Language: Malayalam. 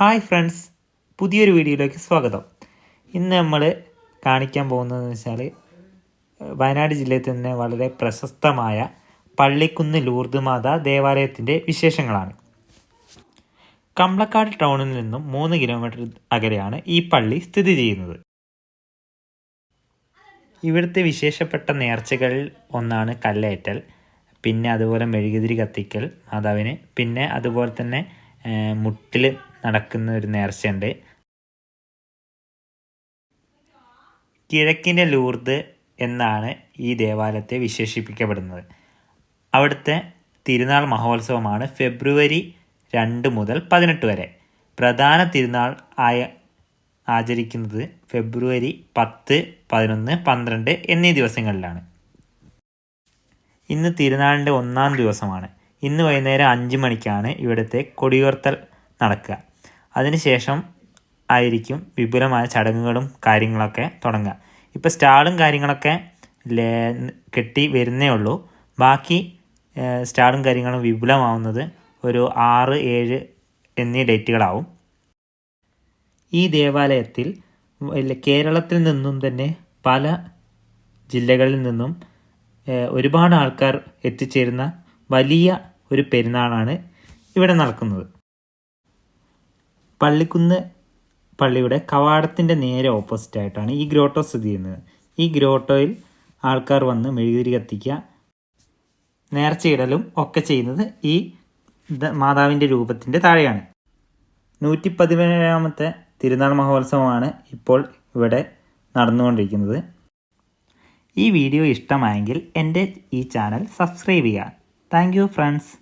ഹായ് ഫ്രണ്ട്സ് പുതിയൊരു വീഡിയോയിലേക്ക് സ്വാഗതം. ഇന്ന് നമ്മൾ കാണിക്കാൻ പോകുന്നതെന്ന് വെച്ചാൽ വയനാട് ജില്ലയിൽ തന്നെ വളരെ പ്രശസ്തമായ പള്ളിക്കുന്ന് ലൂർദ് ദേവാലയത്തിന്റെ വിശേഷങ്ങളാണ്. കമ്പളക്കാട് ടൗണിൽ നിന്നും മൂന്ന് കിലോമീറ്റർ അകലെയാണ് ഈ പള്ളി സ്ഥിതി ചെയ്യുന്നത്. ഇവിടുത്തെ വിശേഷപ്പെട്ട നേർച്ചകളിൽ ഒന്നാണ് കല്ലേറ്റൽ പിന്നെ അതുപോലെ മെഴുകുതിരി കത്തിക്കൽ മാതാവിന് പിന്നെ അതുപോലെ തന്നെ മുട്ടിൽ നടക്കുന്ന ഒരു നേർച്ചയുണ്ട്. കിഴക്കിന്റെ ലൂർദ് എന്നാണ് ഈ ദേവാലയത്തെ വിശേഷിപ്പിക്കപ്പെടുന്നത്. അവിടുത്തെ തിരുനാൾ മഹോത്സവമാണ് ഫെബ്രുവരി രണ്ട് മുതൽ പതിനെട്ട് വരെ. പ്രധാന തിരുനാൾ ആയ ആചരിക്കുന്നത് ഫെബ്രുവരി പത്ത് പതിനൊന്ന് പന്ത്രണ്ട് എന്നീ ദിവസങ്ങളിലാണ്. ഇന്ന് തിരുനാളിന്റെ ഒന്നാം ദിവസമാണ്. ഇന്ന് വൈകുന്നേരം അഞ്ച് മണിക്കാണ് ഇവിടുത്തെ കൊടിയുയർത്തൽ നടക്കുക. അതിനുശേഷം ആയിരിക്കും വിപുലമായ ചടങ്ങുകളും കാര്യങ്ങളൊക്കെ തുടങ്ങുക. ഇപ്പോൾ സ്റ്റാളും കാര്യങ്ങളൊക്കെ കെട്ടി വരുന്നേ ഉള്ളൂ. ബാക്കി സ്റ്റാളും കാര്യങ്ങളും വിപുലമാവുന്നത് ഒരു ആറ് ഏഴ് എന്നീ ഡേറ്റുകളാവും. ഈ ദേവാലയത്തിൽ കേരളത്തിൽ നിന്നും തന്നെ പല ജില്ലകളിൽ നിന്നും ഒരുപാട് ആൾക്കാർ എത്തിച്ചേരുന്ന വലിയ ഒരു പെരുന്നാളാണ് ഇവിടെ നടക്കുന്നത്. പള്ളിക്കുന്ന് പള്ളിയുടെ കവാടത്തിന്റെ നേരെ ഓപ്പോസിറ്റ് ആയിട്ടാണ് ഈ ഗ്രോട്ടോ സ്ഥിതി ചെയ്യുന്നത്. ഈ ഗ്രോട്ടോയിൽ ആൾക്കാർ വന്ന് മെഴുകുതിരി കത്തിക്കുക നേർച്ചയിടലും ഒക്കെ ചെയ്യുന്നത് ഈ മാതാവിന്റെ രൂപത്തിന്റെ താഴെയാണ്. നൂറ്റി പതിനേഴാമത്തെ തിരുനാൾ മഹോത്സവമാണ് ഇപ്പോൾ ഇവിടെ നടന്നുകൊണ്ടിരിക്കുന്നത്. ഈ വീഡിയോ ഇഷ്ടമായെങ്കിൽ എന്റെ ഈ ചാനൽ സബ്സ്ക്രൈബ് ചെയ്യുക. Thank friends.